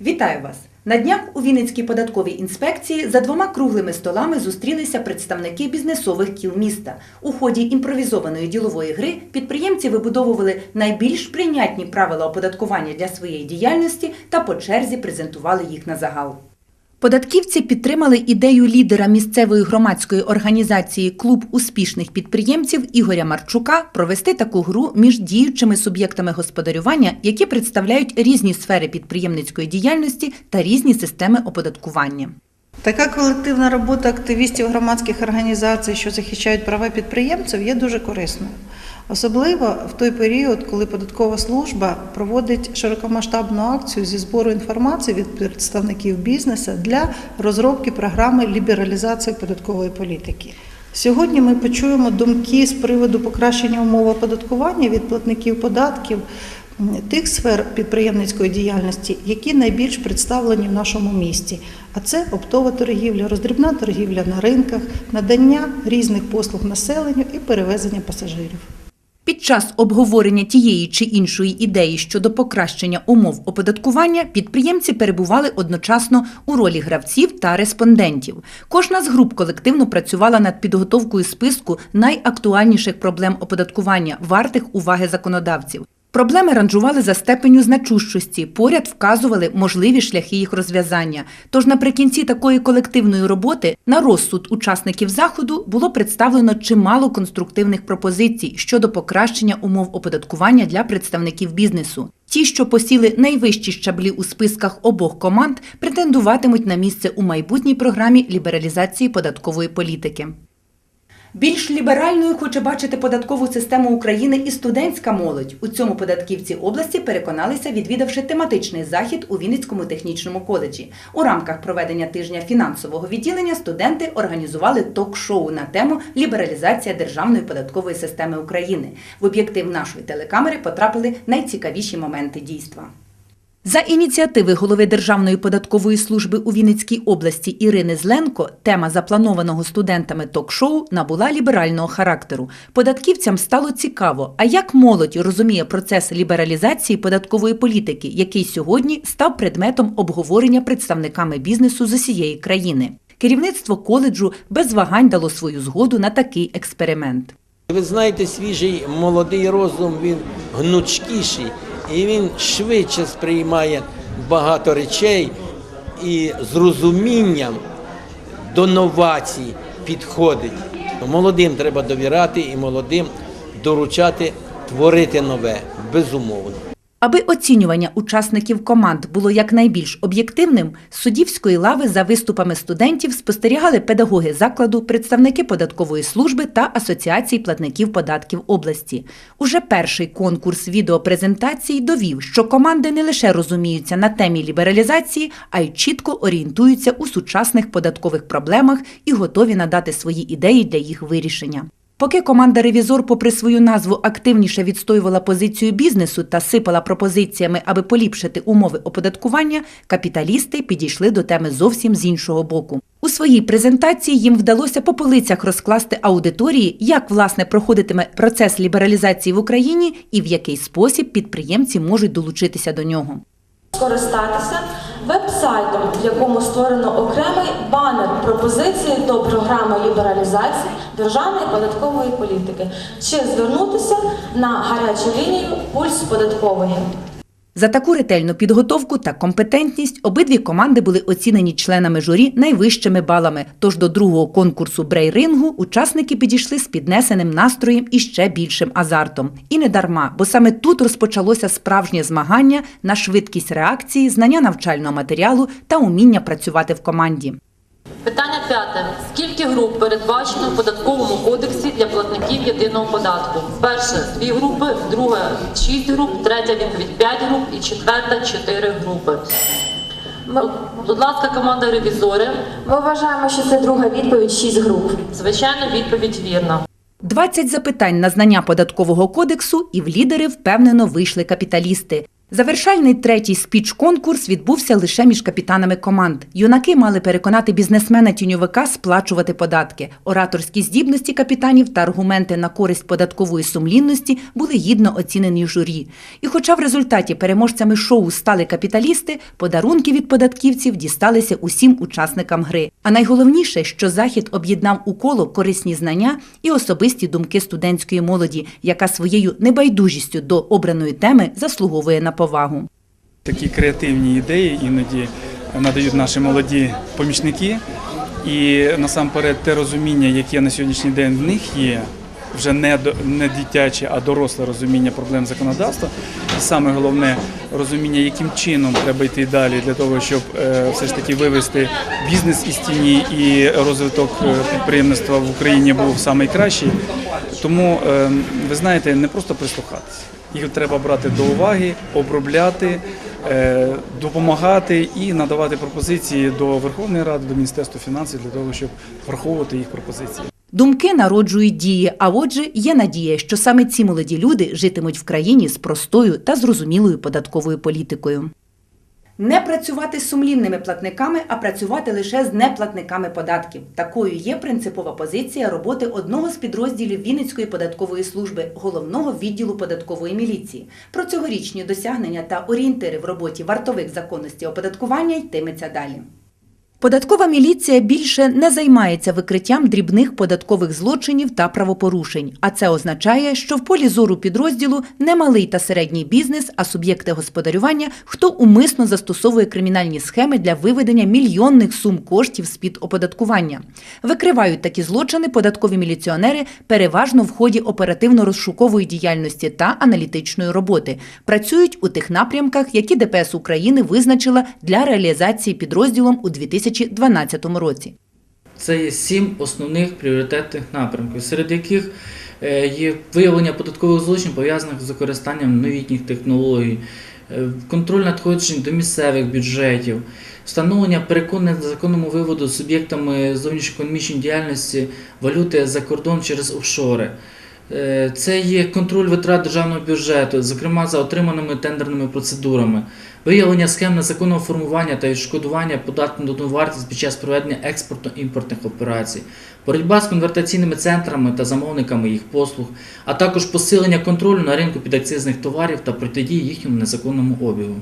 Вітаю вас! На днях у Вінницькій податковій інспекції за двома круглими столами зустрілися представники бізнесових кіл міста. У ході імпровізованої ділової гри підприємці вибудовували найбільш прийнятні правила оподаткування для своєї діяльності та по черзі презентували їх на загал. Податківці підтримали ідею лідера місцевої громадської організації Клуб успішних підприємців Ігоря Марчука провести таку гру між діючими суб'єктами господарювання, які представляють різні сфери підприємницької діяльності та різні системи оподаткування. Така колективна робота активістів громадських організацій, що захищають права підприємців, є дуже корисною. Особливо в той період, коли податкова служба проводить широкомасштабну акцію зі збору інформації від представників бізнесу для розробки програми лібералізації податкової політики. Сьогодні ми почуємо думки з приводу покращення умов оподаткування від платників податків тих сфер підприємницької діяльності, які найбільш представлені в нашому місті. А це оптова торгівля, роздрібна торгівля на ринках, надання різних послуг населенню і перевезення пасажирів. Під час обговорення тієї чи іншої ідеї щодо покращення умов оподаткування підприємці перебували одночасно у ролі гравців та респондентів. Кожна з груп колективно працювала над підготовкою списку найактуальніших проблем оподаткування, вартих уваги законодавців. Проблеми ранжували за степеню значущості, поряд вказували можливі шляхи їх розв'язання. Тож наприкінці такої колективної роботи на розсуд учасників заходу було представлено чимало конструктивних пропозицій щодо покращення умов оподаткування для представників бізнесу. Ті, що посіли найвищі щаблі у списках обох команд, претендуватимуть на місце у майбутній програмі лібералізації податкової політики. Більш ліберальною хоче бачити податкову систему України і студентська молодь. У цьому податківці області переконалися, відвідавши тематичний захід у Вінницькому технічному коледжі. У рамках проведення тижня фінансового відділення студенти організували ток-шоу на тему Лібералізація державної податкової системи України. В об'єктив нашої телекамери потрапили найцікавіші моменти дійства. За ініціативи голови Державної податкової служби у Вінницькій області Ірини Зленко тема запланованого студентами ток-шоу набула ліберального характеру. Податківцям стало цікаво, а як молодь розуміє процес лібералізації податкової політики, який сьогодні став предметом обговорення представниками бізнесу з усієї країни. Керівництво коледжу без вагань дало свою згоду на такий експеримент. Ви знаєте, свіжий молодий розум, він гнучкіший і він швидше сприймає багато речей і з розумінням до новацій підходить. Молодим треба довіряти і молодим доручати творити нове, безумовно. Аби оцінювання учасників команд було якнайбільш об'єктивним, з суддівської лави за виступами студентів спостерігали педагоги закладу, представники податкової служби та асоціації платників податків області. Уже перший конкурс відеопрезентацій довів, що команди не лише розуміються на темі лібералізації, а й чітко орієнтуються у сучасних податкових проблемах і готові надати свої ідеї для їх вирішення. Поки команда Ревізор, попри свою назву, активніше відстоювала позицію бізнесу та сипала пропозиціями, аби поліпшити умови оподаткування, капіталісти підійшли до теми зовсім з іншого боку. У своїй презентації їм вдалося по полицях розкласти аудиторії, як власне проходитиме процес лібералізації в Україні і в який спосіб підприємці можуть долучитися до нього. Скористатися веб-сайтом, в якому створено окремий банер пропозиції до програми лібералізації державної податкової політики, чи звернутися на гарячу лінію Пульс податкової. За таку ретельну підготовку та компетентність обидві команди були оцінені членами журі найвищими балами. Тож до другого конкурсу брейрингу учасники підійшли з піднесеним настроєм і ще більшим азартом. І не дарма, бо саме тут розпочалося справжнє змагання на швидкість реакції, знання навчального матеріалу та уміння працювати в команді. Питання п'яте. Скільки груп передбачено в податковому кодексі для платників єдиного податку? Перше дві групи, друге шість груп, третя відповідь п'ять груп і четверта чотири групи. Ми, Будь ласка, команда ревізори. ми вважаємо, що це друга відповідь 6 груп. Звичайно, відповідь вірна. 20 запитань на знання податкового кодексу і в лідери впевнено вийшли капіталісти. Завершальний третій спіч-конкурс відбувся лише між капітанами команд. Юнаки мали переконати бізнесмена тіньовика сплачувати податки. Ораторські здібності капітанів та аргументи на користь податкової сумлінності були гідно оцінені журі. І хоча в результаті переможцями шоу стали капіталісти, подарунки від податківців дісталися усім учасникам гри. А найголовніше, що захід об'єднав у коло корисні знання і особисті думки студентської молоді, яка своєю небайдужістю до обраної теми заслуговує на повагу. Такі креативні ідеї іноді надають наші молоді помічники. І насамперед те розуміння, яке на сьогоднішній день в них є, вже не, не дитяче, а доросле розуміння проблем законодавства. І саме головне розуміння, яким чином треба йти далі для того, щоб е, все ж таки вивести бізнес із тіні і розвиток е, підприємництва в Україні був найкращий. Тому е, ви знаєте, не просто прислухатися. Їх треба брати до уваги, обробляти, е, допомагати і надавати пропозиції до Верховної Ради, до Міністерства фінансів для того, щоб враховувати їх пропозиції. Думки народжують дії, а отже, є надія, що саме ці молоді люди житимуть в країні з простою та зрозумілою податковою політикою. Не працювати з сумлінними платниками, а працювати лише з неплатниками податків. Такою є принципова позиція роботи одного з підрозділів Вінницької податкової служби, головного відділу податкової міліції. Про цьогорічні досягнення та орієнтири в роботі вартових законності оподаткування йтиметься далі. Податкова міліція більше не займається викриттям дрібних податкових злочинів та правопорушень. А це означає, що в полі зору підрозділу не малий та середній бізнес, а суб'єкти господарювання, хто умисно застосовує кримінальні схеми для виведення мільйонних сум коштів з-під оподаткування. Викривають такі злочини податкові міліціонери переважно в ході оперативно-розшукової діяльності та аналітичної роботи. Працюють у тих напрямках, які ДПС України визначила для реалізації підрозділом у 2012 році. Це є сім основних пріоритетних напрямків, серед яких е, є виявлення податкових злочинів, пов'язаних з використанням новітніх технологій, е, контроль надходжень до місцевих бюджетів, встановлення переконаних законному виводу суб'єктами зовнішньоекономічної діяльності валюти за кордон через офшори. Е, Це є контроль витрат державного бюджету, зокрема за отриманими тендерними процедурами, виявлення схем незаконного формування та відшкодування податку на додану вартість під час проведення експортно-імпортних операцій, боротьба з конвертаційними центрами та замовниками їх послуг, а також посилення контролю на ринку підакцизних товарів та протидії їхньому незаконному обігу.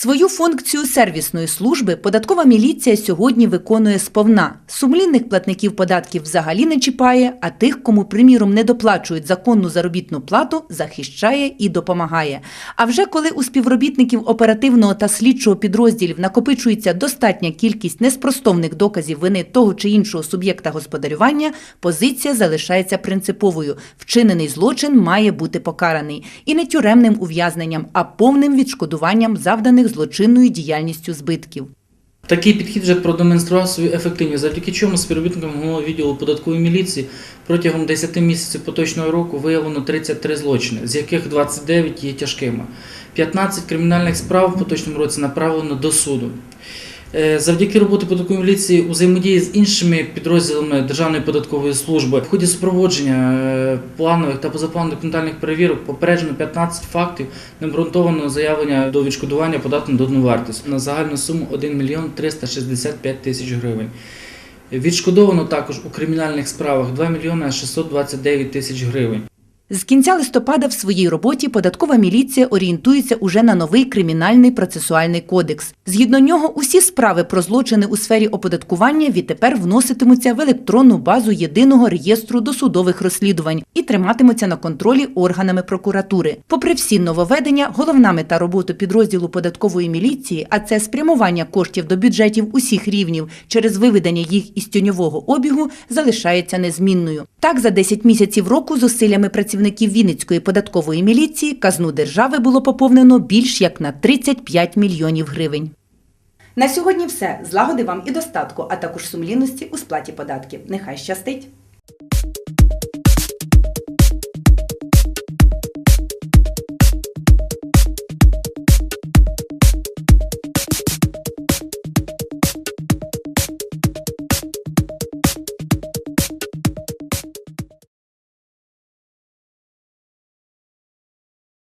Свою функцію сервісної служби податкова міліція сьогодні виконує сповна. Сумлінних платників податків взагалі не чіпає, а тих, кому, приміром, не доплачують законну заробітну плату, захищає і допомагає. А вже коли у співробітників оперативного та слідчого підрозділів накопичується достатня кількість неспростовних доказів вини того чи іншого суб'єкта господарювання, позиція залишається принциповою. Вчинений злочин має бути покараний і не тюремним ув'язненням, а повним відшкодуванням завданих злочинною діяльністю збитків. Такий підхід вже продемонстрував свою ефективність, завдяки чому співробітникам головного відділу податкової міліції протягом 10 місяців поточного року виявлено 33 злочини, з яких 29 є тяжкими. 15 кримінальних справ в поточному році направлено до суду. Е, Завдяки роботі податкової міліції у взаємодії з іншими підрозділами Державної податкової служби в ході супроводження е, планових та позапланових документальних перевірок попереджено 15 фактів необґрунтованого заявлення до відшкодування податку на додану вартість на загальну суму 1 мільйон 365 тисяч гривень. Відшкодовано також у кримінальних справах 2 мільйони 629 тисяч гривень. З кінця листопада в своїй роботі податкова міліція орієнтується уже на новий кримінальний процесуальний кодекс. Згідно нього, усі справи про злочини у сфері оподаткування відтепер вноситимуться в електронну базу єдиного реєстру досудових розслідувань і триматимуться на контролі органами прокуратури. Попри всі нововведення, головна мета роботи підрозділу податкової міліції, а це спрямування коштів до бюджетів усіх рівнів через виведення їх із тіньового обігу, залишається незмінною. Так, за 10 місяців року зусиллями працівників Вінницької податкової міліції казну держави було поповнено більш як на 35 мільйонів гривень. На сьогодні все. Злагоди вам і достатку, а також сумлінності у сплаті податків. Нехай щастить!